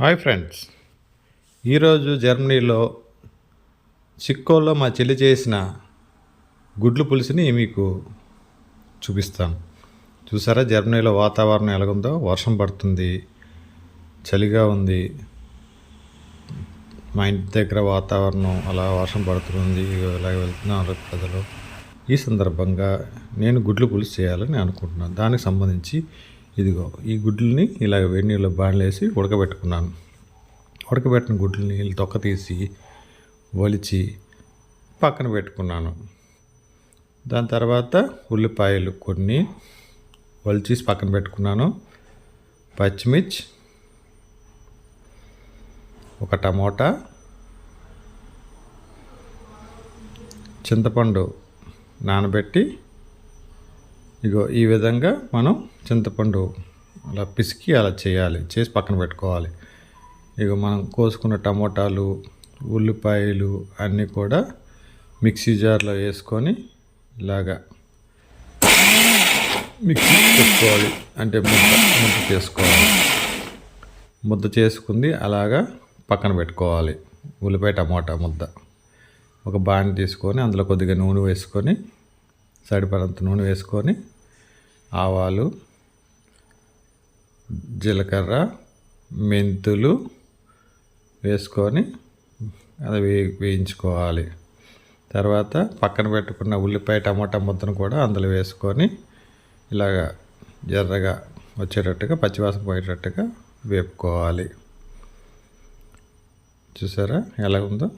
Hi friends. ఈరోజు జర్మనీలో చిక్కోలో మా చెల్లి చేసిన గుడ్లు పులుసుని మీకు చూపిస్తాను. చూసారా జర్మనీలో వాతావరణం ఎలాగుందో? వర్షం పడుతుంది చలిగా ఉంది. మా ఇంటి దగ్గర వాతావరణం అలా వర్షం పడుతుంది ఇలా వెళ్తున్నారు ప్రజలు. ఈ సందర్భంగా నేను గుడ్లు పులుసు చేయాలని అనుకుంటున్నాను. దానికి సంబంధించి ఇదిగో ఈ గుడ్లని ఇలా వేడి నీళ్ళు బాణలేసి ఉడకబెట్టుకున్నాను. ఉడకబెట్టిన గుడ్లని తొక్క తీసి ఒలిచి పక్కన పెట్టుకున్నాను. దాని తర్వాత ఉల్లిపాయలు కొన్ని ఒలిచేసి పక్కన పెట్టుకున్నాను. పచ్చిమిర్చి ఒక టమోటా చింతపండు నానబెట్టి ఇగో ఈ విధంగా మనం చింతపండు అలా పిసికి అలా చేయాలి చేసి పక్కన పెట్టుకోవాలి. ఇక మనం కోసుకున్న టమోటాలు ఉల్లిపాయలు అన్నీ కూడా మిక్సీ జార్లో వేసుకొని ఇలాగా మిక్సీ పెట్టుకోవాలి. అంటే ముద్ద ముద్ద చేసుకోవాలి. ముద్ద చేసుకుంది అలాగా పక్కన పెట్టుకోవాలి. ఉల్లిపాయ టమోటా ముద్ద. ఒక బాణి తీసుకొని అందులో కొద్దిగా నూనె వేసుకొని సరిపడంత నూనె వేసుకొని ఆవాలు జీలకర్ర మెంతులు వేసుకొని అది వే వేయించుకోవాలి. తర్వాత పక్కన పెట్టుకున్న ఉల్లిపాయ టమాటా ముద్దను కూడా అందులో వేసుకొని ఇలాగా ఎర్రగా వచ్చేటట్టుగా పచ్చివాసన పోయేటట్టుగా వేపుకోవాలి. చూసారా? ఎలా ఉందో?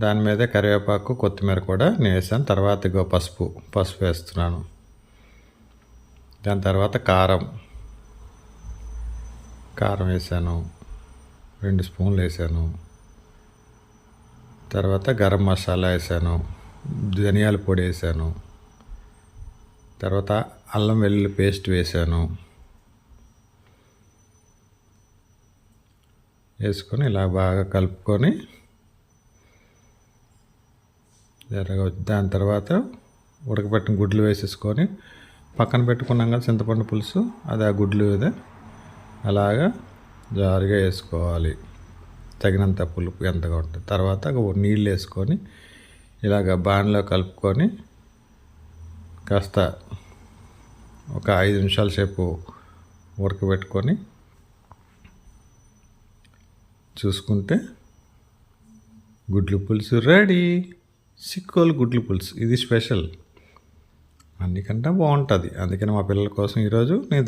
దాని మీద కరివేపాకు కొత్తిమీర కూడా నేను వేసాను తర్వాత ఇగో పసుపు పసుపు వేస్తున్నాను. దాని తర్వాత కారం. కారం వేసాను. రెండు స్పూన్లు వేసాను. తర్వాత గరం మసాలా వేసాను. ధనియాల పొడి వేసాను. తర్వాత అల్లం వెల్లుల్లి పేస్ట్ వేసాను. వేసుకొని ఇలా బాగా కలుపుకొని వచ్చి దాని తర్వాత ఉడకబెట్టిన గుడ్లు వేసేసుకొని పక్కన పెట్టుకున్నాం కదా చింతపండు పులుసు అది ఆ గుడ్లు మీద అలాగా జారుగా వేసుకోవాలి. తగినంత పులుపు ఎంతగా ఉంటుంది తర్వాత నీళ్ళు వేసుకొని ఇలాగ బాణలో కలుపుకొని కాస్త ఒక ఐదు నిమిషాల సేపు ఉడకబెట్టుకొని చూసుకుంటే గుడ్లు పులుసు రెడీ. సిక్కోలు గుడ్లు పులుసు. ఇది స్పెషల్. అన్నికంటే బాగుంటుంది. అందుకని మా పిల్లల కోసం ఈరోజు నేను